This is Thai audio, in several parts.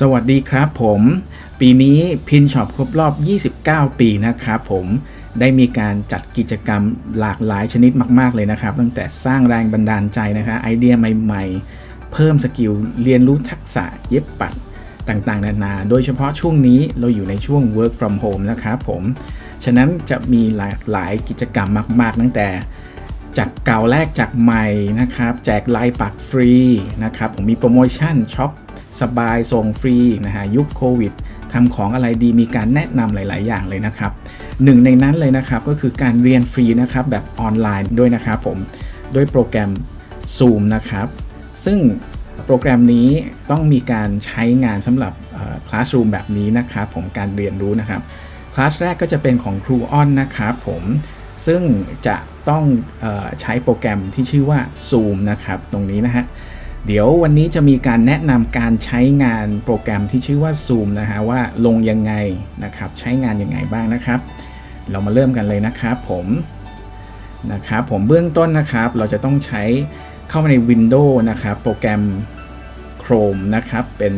สวัสดีครับผม ปีนี้พินช็อปครบรอบ 29 ปีนะครับผมได้มีการจัดกิจกรรมหลากหลายชนิดมาก ๆ เลยนะครับ ตั้งแต่สร้างแรงบันดาลใจนะคะไอเดียใหม่ๆ เพิ่มสกิลเรียนรู้ทักษะเย็บปัดต่างๆ นานา โดยเฉพาะช่วงนี้เราอยู่ในช่วง work from home นะครับผม ฉะนั้นจะมีหลากหลายกิจกรรมมาก ๆ ตั้งแต่จากเก่าแรกจากใหม่นะครับ แจกลายปักฟรีนะครับ ผมมีโปรโมชั่นช็อป สบายส่งฟรีนะฮะยุคโควิดทำของอะไรดีมีการแนะนำหลาย ๆ อย่างเลยนะครับหนึ่งในนั้นเลยนะครับก็คือการเรียนฟรีนะครับแบบออนไลน์ด้วยนะครับผมด้วยโปรแกรม Zoom นะครับ ซึ่งโปรแกรมนี้ต้องมีการใช้งานสำหรับคลาสรูมแบบนี้นะครับผมการเรียนรู้นะครับคลาสแรกก็จะเป็นของครูอ้อนนะครับผมซึ่งจะต้องอใช้โปรแกรมที่ชื่อว่า Zoom นะครับ ตรงนี้นะฮะ เดี๋ยววันนี้จะมีการแนะนำการใช้งานโปรแกรมที่ชื่อว่า Zoom นะฮะว่าลงยังไงนะครับ ใช้งานยังไงบ้างนะครับ เรามาเริ่มกันเลยนะครับผมนะครับผมเบื้องต้นนะครับ เราจะต้องใช้เข้ามาใน Windows นะครับ โปรแกรม Chrome นะครับ เป็น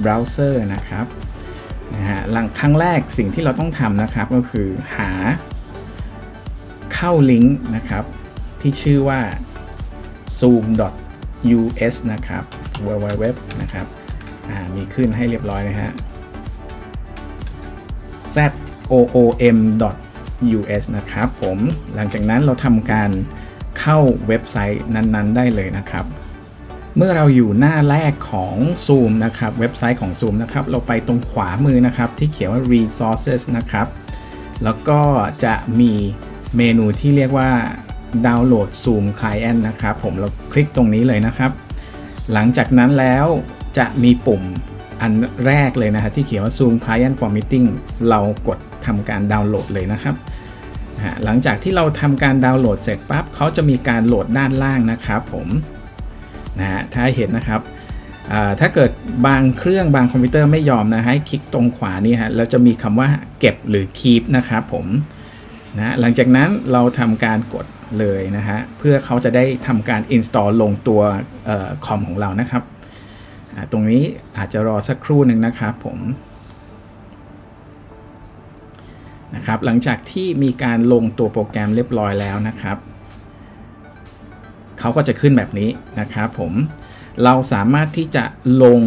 เบราว์เซอร์นะครับนะฮะหลังครั้งแรกสิ่งที่เราต้องทำนะครับก็คือหาเข้าลิงก์นะครับ ที่ชื่อว่า US นะครับ www นะครับมีขึ้นให้เรียบร้อยนะฮะ zoom.us นะครับผมหลังจากนั้นเราทำการเข้าเว็บไซต์นั้น ๆ ได้เลยนะครับ เมื่อเราอยู่หน้าแรกของ Zoom นะครับ เว็บไซต์ของ Zoom นะครับ เราไปตรงขวามือนะครับ ที่เขียนว่า resources นะครับ แล้วก็จะมีเมนูที่เรียกว่า ดาวน์โหลด Zoom Client นะครับ ผมเราคลิกตรงนี้เลยนะครับ หลังจากนั้นแล้วจะมีปุ่มอันแรกเลยนะฮะที่เขียนว่า Zoom Client for Meeting เรากดทำการดาวน์โหลดเลยนะครับหลังจากที่เราทำการดาวน์โหลดเสร็จปั๊บเขาจะมีการโหลดด้านล่างนะครับผมนะฮะถ้าเห็นนะครับถ้าเกิดบางเครื่องบางคอมพิวเตอร์ไม่ยอมนะให้คลิกตรงขวานี้ฮะแล้วจะมีคำว่าเก็บหรือ keep นะครับผมนะหลังจากนั้นเราทำการกด เลยนะฮะ เพื่อเขาจะได้ทำการ install ลงตัวคอมของเรานะครับ ตรงนี้อาจจะรอสักครู่หนึ่งนะครับผมนะครับหลังจากที่มีการลงตัวโปรแกรมเรียบร้อยแล้วนะครับเขาก็จะขึ้นแบบนี้นะครับผมเราสามารถที่จะลง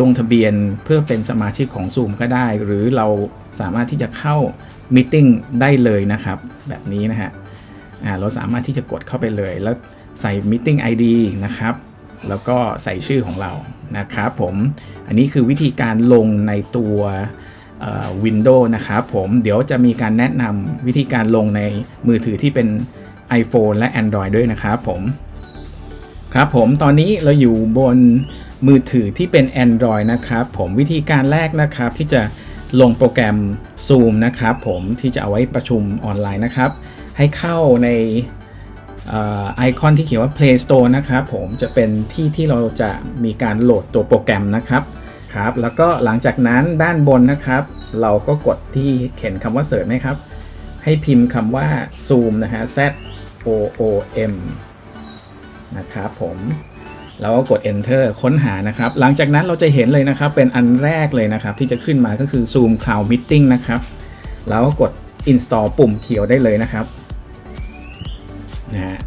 ลงทะเบียนเพื่อเป็นสมาชิกของ Zoom ก็ได้ หรือเราสามารถที่จะเข้ามิ팅ได้เลยนะครับ แบบนี้นะฮะ เราสามารถที่จะกดเข้าไปเลย แล้วใส่มิ팅ไ ID นะครับ แล้วก็ใส่ชื่อของเรานะครับผมอันนี้คือวิธีการลงในตัววินโดว์นะครับผมเดี๋ยวจะมีการแนะนำวิธีการลงในมือถือที่เป็น iPhone และ Android ด้วยนะครับผมครับผมตอนนี้เราอยู่บนมือถือที่เป็น Android นะครับผมวิธีการแรกนะครับที่จะ ลงโปรแกรม Zoom นะครับผมที่จะเอาไว้ประชุมออนไลน์นะครับ ให้เข้าในไอคอนที่เขียนว่า Play Store นะครับผมจะเป็นที่ที่เราจะมีการโหลดตัวโปรแกรมนะครับครับแล้วก็หลังจากนั้นด้านบนนะครับ เราก็กดที่เขียนคำว่าเสิร์ชนะครับ ให้พิมพ์คำว่า Zoom นะฮะ Z O O M นะครับผม แล้วก็กด enter ค้นหานะครับ หลังจากนั้นเราจะเห็นเลยนะครับ เป็นอันแรกเลยนะครับ ที่จะขึ้นมาก็คือ Zoom Cloud Meeting นะครับ แล้วก็กด install ปุ่มเขียวได้เลยนะครับนะฮะ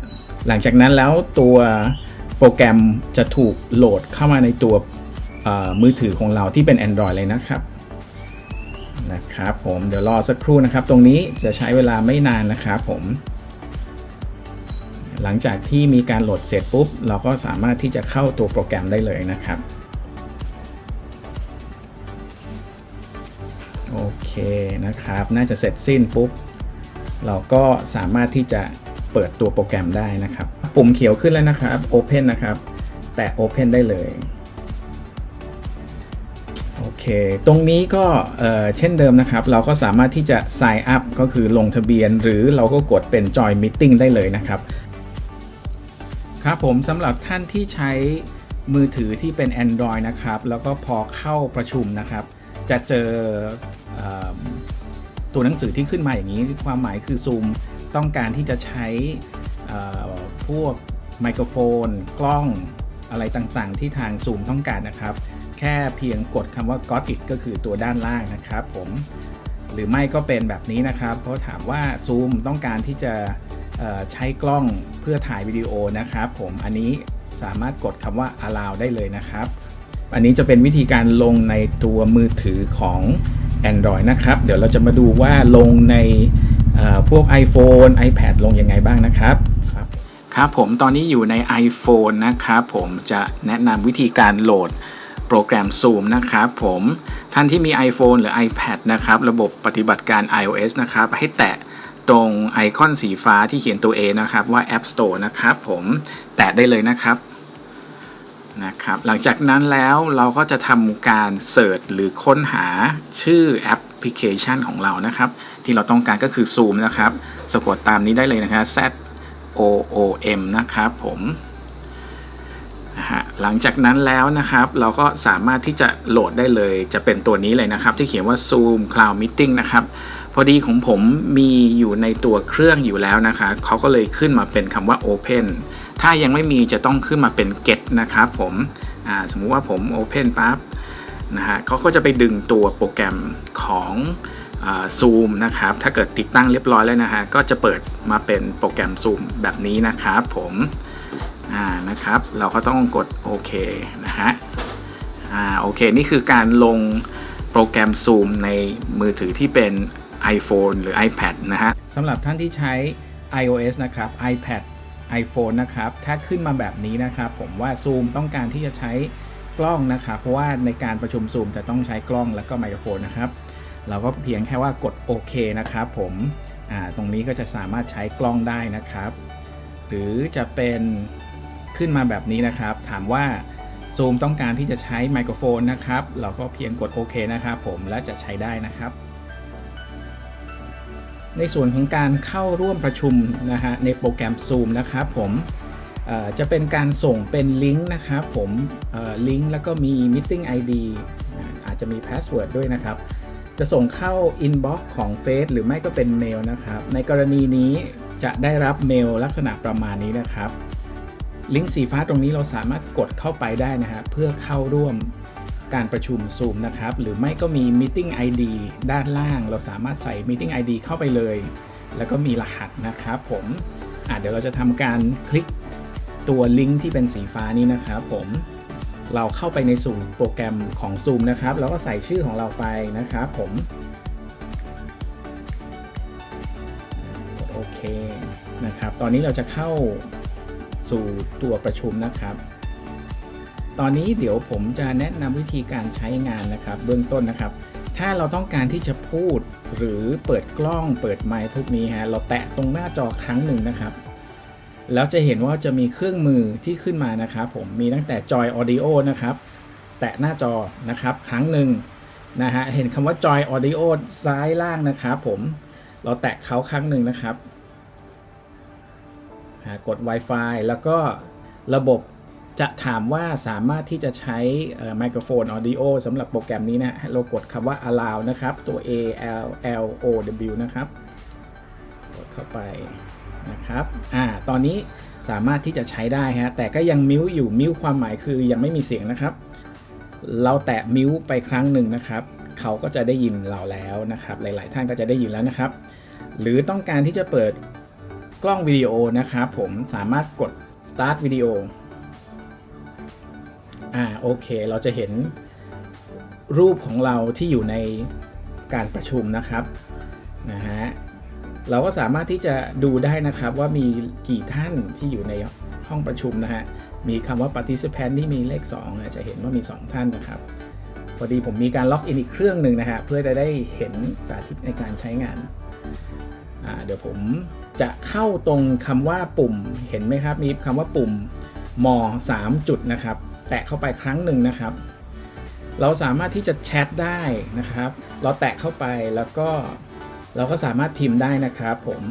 หลังจากนั้นแล้วตัวโปรแกรมจะถูกโหลดเข้ามาในตัวมือถือของเราที่เป็น Android เลยนะครับนะครับผมเดี๋ยวรอสักครู่นะครับ ตรงนี้จะใช้เวลาไม่นานนะครับผม หลังจากที่มีการโหลดเสร็จปุ๊บ เราก็สามารถที่จะเข้าตัวโปรแกรมได้เลยนะครับ โอเคนะครับ น่าจะเสร็จสิ้นปุ๊บ เราก็สามารถที่จะเปิดตัวโปรแกรมได้นะครับ ปุ่มเขียวขึ้นแล้วนะครับ Open นะครับ แตะ Open ได้เลยโอเค ตรงนี้ก็เช่นเดิมนะครับ เราก็สามารถที่จะ sign up ก็คือลงทะเบียน หรือเราก็กดเป็น join meeting ได้เลยนะครับ ครับผมสำหรับท่านที่ใช้มือถือที่เป็น Android นะครับ แล้วก็พอเข้าประชุมนะครับ จะเจอตัวหนังสือที่ขึ้นมาอย่างนี้ ความหมายคือ Zoom ต้องการที่จะใช้พวกไมโครโฟน กล้องอะไรต่างๆ ที่ทาง Zoom ต้องการนะครับ แค่เพียงกดคำว่า got it ก็คือตัวด้านล่างนะครับผมหรือไม่ก็เป็นแบบนี้นะครับ เพราะถามว่า Zoom ต้องการที่จะ ใช้กล้องเพื่อถ่ายวิดีโอนะครับผมอันนี้สามารถกดคำว่า allow ได้เลยนะครับ อันนี้จะเป็นวิธีการลงในตัวมือถือของ Android นะครับ เดี๋ยวเราจะมาดูว่าลงในพวก iPhone iPad ลงยังไงบ้างนะครับครับครับผมตอนนี้อยู่ใน iPhone นะครับผมจะแนะนำวิธีการโหลดโปรแกรม Zoom นะครับผมท่านที่มี iPhone หรือ iPad นะครับ ระบบปฏิบัติการ iOS นะครับ ให้แตะ ตรงไอคอนสีฟ้าที่เขียนตัว A นะครับว่า App Store นะครับผมแตะได้เลยนะครับนะครับหลังจากนั้นแล้วเราก็จะทำการเสิร์ชหรือค้นหาชื่อแอปพลิเคชันของเรานะครับ ที่เราต้องการก็คือ Zoom นะครับสะกดตามนี้ได้เลยนะครับ Z O O M นะครับผมหลังจากนั้นแล้วนะครับ เราก็สามารถที่จะโหลดได้เลย จะเป็นตัวนี้เลยนะครับ ที่เขียนว่า Zoom Cloud Meeting นะครับ พอดีของผมมีอยู่ในตัวเครื่องอยู่แล้วนะคะเขาก็เลยขึ้นมาเป็นคำว่า Open ถ้ายังไม่มีจะต้องขึ้นมาเป็น Get นะครับผมสมมุติว่าผม Open ปั๊บนะฮะเขาก็จะไปดึงตัวโปรแกรมของซูมนะครับ ถ้าเกิดติดตั้งเรียบร้อยแล้วนะฮะ ก็จะเปิดมาเป็นโปรแกรม Zoom แบบนี้นะครับผมอ่านะครับ เราก็ต้องกดโอเคนะฮะอ่าโอเค นี่คือการลงโปรแกรม Zoom ในมือถือที่เป็น iPhone หรือ iPad นะฮะสำหรับท่านที่ใช้ iOS นะครับ iPad iPhone นะครับ ถ้าขึ้นมาแบบนี้นะครับ ผมว่า Zoom ต้องการที่จะใช้กล้องนะครับ เพราะว่าในการประชุม Zoom จะต้องใช้กล้องแล้วก็ไมโครโฟนนะครับ เราก็เพียงแค่ว่ากดโอเคนะครับผมตรงนี้ก็จะสามารถใช้กล้องได้นะครับ หรือจะเป็นขึ้นมาแบบนี้นะครับ ถามว่า Zoom ต้องการที่จะใช้ไมโครโฟนนะครับ เราก็เพียงกดโอเคนะครับผมและจะใช้ได้นะครับ ในส่วนของการเข้าร่วมประชุมนะฮะในโปรแกรม Zoom นะครับผมจะเป็นการส่งเป็นลิงก์นะครับผมลิงก์แล้วก็มี Meeting ID อาอาจจะมี Password ด้วยนะครับ จะส่งเข้า Inbox ของ Face หรือไม่ก็เป็นเมลนะครับ ในกรณีนี้จะได้รับเมลลักษณะประมาณนี้นะครับ ลิงก์สีฟ้าตรงนี้เราสามารถกดเข้าไปได้นะฮะเพื่อเข้าร่วม การประชุม Zoom นะครับ หรือไม่ก็มี Meeting ID ด้านล่าง เราสามารถใส่ Meeting ID เข้าไปเลย แล้วก็มีรหัสนะครับผมเดี๋ยวเราจะทำการคลิกตัวลิงก์ที่เป็นสีฟ้านี้นะครับผมเราเข้าไปในสู่โปรแกรมของ Zoom นะครับ แล้วก็ใส่ชื่อของเราไปนะครับผมโอเคนะครับ ตอนนี้เราจะเข้าสู่ตัวประชุมนะครับ ตอนนี้เดี๋ยวผมจะแนะนำวิธีการใช้งานนะครับ เบื้องต้นนะครับ ถ้าเราต้องการที่จะพูดหรือเปิดกล้องเปิดไมค์พวกนี้ฮะเราแตะตรงหน้าจอครั้งหนึ่งนะครับ แล้วจะเห็นว่าจะมีเครื่องมือที่ขึ้นมานะครับผมมีตั้งแต่จอย Audio นะครับ แตะหน้าจอนะครับครั้งหนึ่งนะฮะเห็นคำว่าจอย Audio ซ้ายล่างนะครับผมเราแตะเขาครั้งหนึ่งนะครับกด Wi-Fi แล้วก็ระบบ จะถามว่าสามารถที่จะใช้ไมโครโฟน Audio สำหรับโปรแกรมนี้นะเรากดคำว่า allow นะครับ ตัว A L L O W นะครับ กดเข้าไปนะครับอ่าตอนนี้สามารถที่จะใช้ได้ฮะ แต่ก็ยังมิวอยู่มิวความหมายคือยังไม่มีเสียงนะครับ เราแตะมิวไปครั้งหนึ่งนะครับ เขาก็จะได้ยินเราแล้วนะครับ หลาย ๆ ท่านก็จะได้ยินแล้วนะครับ หรือต้องการที่จะเปิดกล้องวิดีโอนะครับ ผมสามารถกด start วิดีโอ อ่าโอเค เราจะเห็นรูปของเราที่อยู่ในการประชุมนะครับนะฮะเราก็สามารถที่จะดูได้นะครับว่ามีกี่ท่านที่อยู่ในห้องประชุมนะฮะมีคำว่า participant ที่มีเลข2นะจะเห็นว่ามี 2 ท่านนะครับ พอดีผมมีการล็อกอินอีกเครื่องหนึ่งนะฮะเพื่อจะได้เห็นสาธิตในการใช้งานอ่าเดี๋ยวผมจะเข้าตรงคำว่าปุ่มเห็นไหมครับ มีคำว่าปุ่มม3จุดนะครับ แตะเข้าไปครั้งหนึ่งนะครับ เราสามารถที่จะแชทได้นะครับ เราแตะเข้าไปแล้วก็เราก็สามารถพิมพ์ได้นะครับผม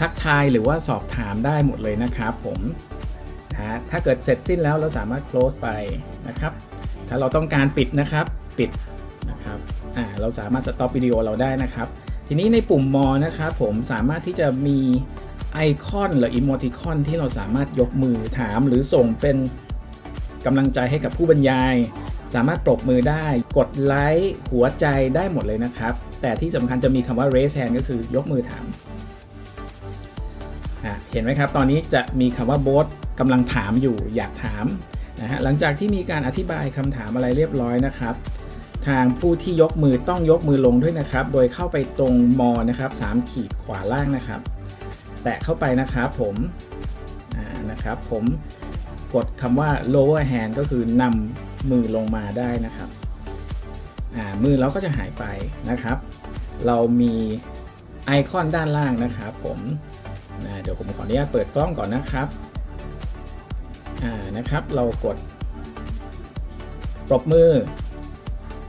ทักทายหรือว่าสอบถามได้หมดเลยนะครับผมนะถ้าเกิดเสร็จสิ้นแล้วเราสามารถ close ไปนะครับ ถ้าเราต้องการปิดนะครับ ปิดนะครับ อ่า เราสามารถ stop วิดีโอเราได้นะครับ ทีนี้ในปุ่มมอนะครับผมสามารถที่จะมีไอคอนหรืออิโมติคอนที่เราสามารถยกมือถามหรือส่งเป็นกำลังใจให้กับผู้บรรยาย สามารถปรบมือได้ กดไลค์หัวใจได้หมดเลยนะครับ แต่ที่สำคัญจะมีคำว่า raise hand ก็คือยกมือถามเห็นไหมครับ ตอนนี้จะมีคำว่าโบสกำลังถามอยู่อยากถามนะฮะหลังจากที่มีการอธิบายคำถามอะไรเรียบร้อยนะครับ ทางผู้ที่ยกมือต้องยกมือลงด้วยนะครับ โดยเข้าไปตรงมอนะครับ3ขีดขวาล่างนะครับ แตะเข้าไปนะครับผมนะครับผมกดคำว่า lower hand ก็คือนำมือลงมาได้นะครับมือเราก็จะหายไปนะครับ เรามีไอคอนด้านล่างนะครับผมเดี๋ยวผมขออนุญาตเปิดกล้องก่อนนะครับนะครับ เรากดปรบมือ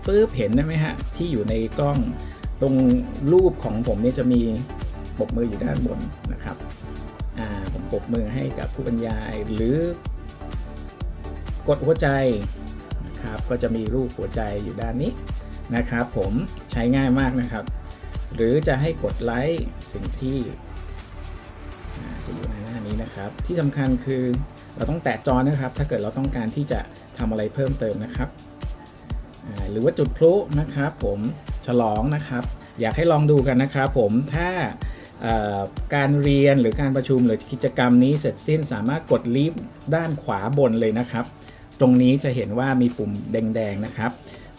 ปึ๊บเห็นได้ไหมฮะ ที่อยู่ในกล้องตรงรูปของผมเนี่ยจะมีปรบมืออยู่ด้านบนนะครับผมปรบมือให้กับผู้บรรยายหรือกดหัวใจนะครับก็จะมีรูปหัวใจอยู่ด้านนี้นะครับ ผมใช้ง่ายมากนะครับ หรือจะให้กดไลค์สิ่งที่จะอยู่ในหน้านี้นะครับ ที่สำคัญคือเราต้องแตะจอนะครับ ถ้าเกิดเราต้องการที่จะทำอะไรเพิ่มเติมนะครับ หรือว่าจุดพลุนะครับผมฉลองนะครับ อยากให้ลองดูกันนะครับผมถ้าการเรียนหรือการประชุมหรือกิจกรรมนี้เสร็จสิ้นสามารถกดลีฟด้านขวาบนเลยนะครับ ตรงนี้จะเห็นว่ามีปุ่มแดง ๆ นะครับ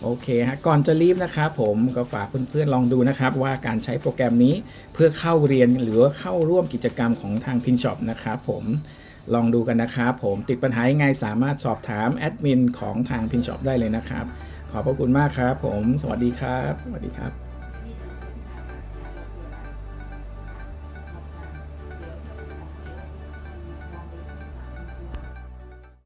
โอเคฮะก่อนจะลีฟนะครับผมก็ฝากเพื่อนๆลองดูนะครับ ว่าการใช้โปรแกรมนี้เพื่อเข้าเรียนหรือเข้าร่วมกิจกรรมของทางพินช็อปนะครับผมลองดูกันนะครับผมติดปัญหายังไงสามารถสอบถามแอดมินของทางพินช็อปได้เลยนะครับ ขอบพระคุณมากครับ ผม สวัสดีครับ สวัสดีครับ